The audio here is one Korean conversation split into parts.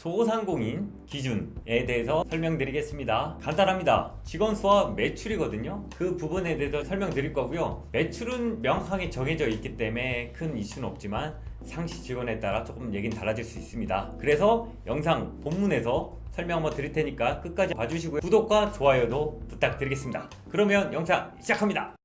소상공인 기준에 대해서 설명드리겠습니다. 간단합니다. 직원 수와 매출이거든요. 그 부분에 대해서 설명드릴 거고요. 매출은 명확하게 정해져 있기 때문에 큰 이슈는 없지만 상시 직원에 따라 조금 얘기는 달라질 수 있습니다. 그래서 영상 본문에서 설명 한번 드릴 테니까 끝까지 봐주시고요. 구독과 좋아요도 부탁드리겠습니다. 그러면 영상 시작합니다.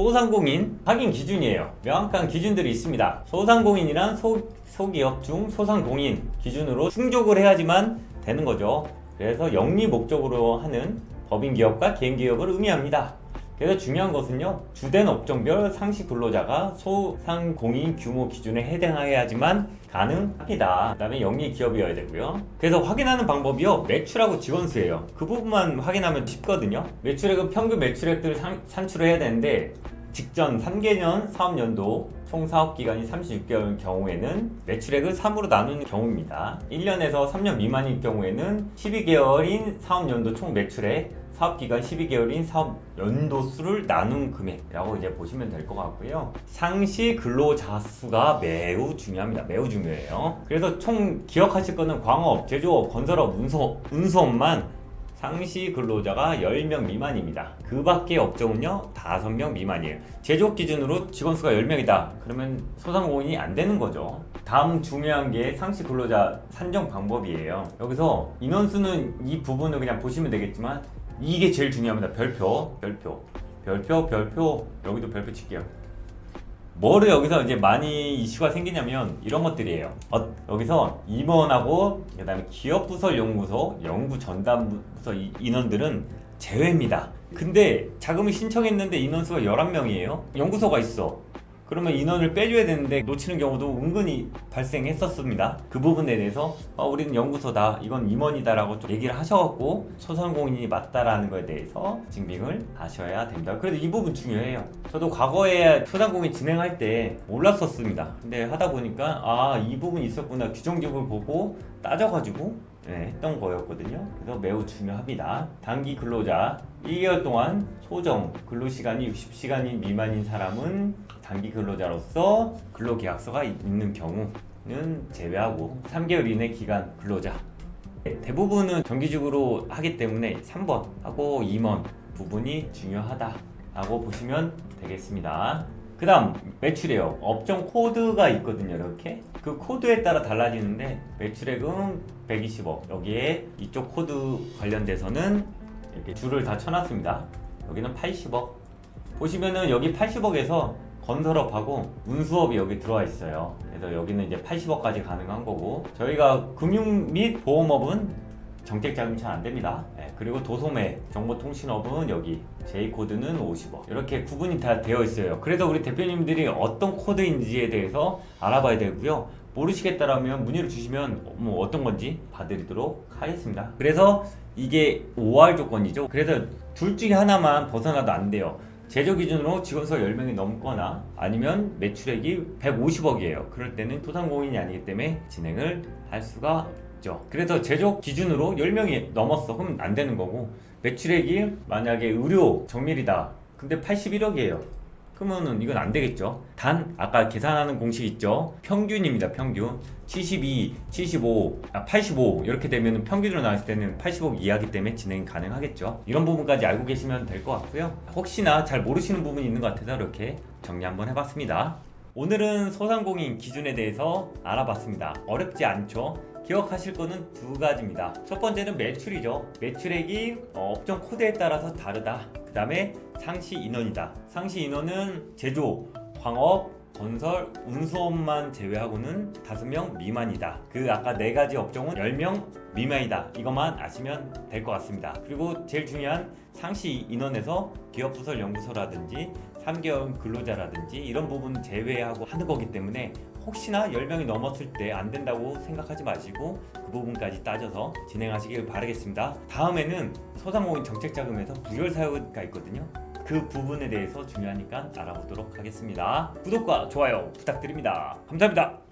소상공인 확인 기준이에요. 명확한 기준들이 있습니다. 소상공인이란 소, 소기업 중 소상공인 기준으로 충족을 해야지만 되는 거죠. 그래서 영리 목적으로 하는 법인 기업과 개인 기업을 의미합니다. 그래서 중요한 것은요, 주된 업종별 상시 근로자가 소상공인 규모 기준에 해당해야지만 가능합니다. 그 다음에 영리 기업이어야 되고요. 그래서 확인하는 방법이요, 매출하고 직원수예요. 그 부분만 확인하면 쉽거든요. 매출액은 평균 매출액들을 산, 산출을 해야 되는데, 직전 3개년 사업연도 총 사업기간이 36개월인 경우에는 매출액을 3으로 나누는 경우입니다. 1년에서 3년 미만인 경우에는 12개월인 사업연도 총 매출액 사업 기간 12개월인 사업 연도 수를 나눈 금액이라고 이제 보시면 될 것 같고요. 상시 근로자 수가 매우 중요합니다. 매우 중요해요. 그래서 총 기억하실 거는 광업, 제조업, 건설업, 운소, 운수업만 상시 근로자가 10명 미만입니다. 그 밖의 업종은요, 5명 미만이에요. 제조업 기준으로 직원 수가 10명이다. 그러면 소상공인이 안 되는 거죠. 다음 중요한 게 상시 근로자 산정 방법이에요. 여기서 인원수는 이 부분을 그냥 보시면 되겠지만, 이게 제일 중요합니다. 별표, 별표, 별표, 별표, 여기도 별표 칠게요. 뭐를 여기서 이제 많이 이슈가 생기냐면 이런 것들이에요. 어, 여기서 임원하고 그다음에 기업 부설 연구소, 연구 전담 부서 이- 인원들은 제외입니다. 근데 자금을 신청했는데 인원수가 11명이에요. 연구소가 있어. 그러면 인원을 빼줘야 되는데 놓치는 경우도 은근히 발생했었습니다. 그 부분에 대해서 어, 우리는 연구소다, 이건 임원이다라고 좀 얘기를 하셔갖고 소상공인이 맞다라는 거에 대해서 증빙을 하셔야 됩니다. 그래도 이 부분 중요해요. 저도 과거에 소상공인 진행할 때 몰랐었습니다. 근데 하다 보니까 아 이 부분이 있었구나 규정집을 보고 따져가지고 네, 했던 거였거든요. 그래서 매우 중요합니다. 단기 근로자 1개월 동안 소정 근로시간이 60시간이 미만인 사람은 단기 근로자로서 근로계약서가 있는 경우는 제외하고 3개월 이내 기간 근로자 네, 대부분은 정기적으로 하기 때문에 3번 하고 2번 부분이 중요하다라고 보시면 되겠습니다. 그 다음 매출이에요. 업종 코드가 있거든요. 이렇게 그 코드에 따라 달라지는데 매출액은 120억 여기에 이쪽 코드 관련돼서는 이렇게 줄을 다 쳐놨습니다. 여기는 80억 보시면은 여기 80억에서 건설업하고 운수업이 여기 들어와 있어요. 그래서 여기는 이제 80억까지 가능한 거고 저희가 금융 및 보험업은 정책 자금이 잘안 됩니다. 네, 그리고 도소매, 정보통신업은 여기 J 코드는 50억 이렇게 구분이 다 되어 있어요. 그래서 우리 대표님들이 어떤 코드인지에 대해서 알아봐야 되고요. 모르시겠다라면 문의를 주시면 뭐 어떤 건지 봐드리도록 하겠습니다. 그래서 이게 5할 조건이죠. 그래서 둘 중에 하나만 벗어나도 안 돼요. 제조 기준으로 직원 수가 10명이 넘거나 아니면 매출액이 150억이에요. 그럴 때는 소상공인이 아니기 때문에 진행을 할 수가 있죠. 그래서 제조 기준으로 10명이 넘었어. 그럼 안 되는 거고 매출액이 만약에 의료 정밀이다. 근데 81억이에요. 그러면은 이건 안 되겠죠. 단 아까 계산하는 공식 있죠. 평균입니다. 평균 72, 75, 아, 85 이렇게 되면 평균으로 나왔을 때는 80억 이하기 때문에 진행이 가능하겠죠. 이런 부분까지 알고 계시면 될 것 같고요. 혹시나 잘 모르시는 부분이 있는 것 같아서 이렇게 정리 한번 해봤습니다. 오늘은 소상공인 기준에 대해서 알아봤습니다. 어렵지 않죠? 기억하실 거는 두 가지입니다. 첫 번째는 매출이죠. 매출액이 어, 업종 코드에 따라서 다르다. 그 다음에 상시 인원이다. 상시 인원은 제조, 광업, 건설, 운수업만 제외하고는 5명 미만이다. 그 아까 네 가지 업종은 10명 미만이다. 이것만 아시면 될 것 같습니다. 그리고 제일 중요한 상시 인원에서 기업 부설 연구소라든지 3개월 근로자라든지 이런 부분 제외하고 하는 거기 때문에 혹시나 10명이 넘었을 때 안 된다고 생각하지 마시고 그 부분까지 따져서 진행하시길 바라겠습니다. 다음에는 소상공인 정책자금에서 부열 사유가 있거든요. 그 부분에 대해서 중요하니까 알아보도록 하겠습니다. 구독과 좋아요 부탁드립니다. 감사합니다.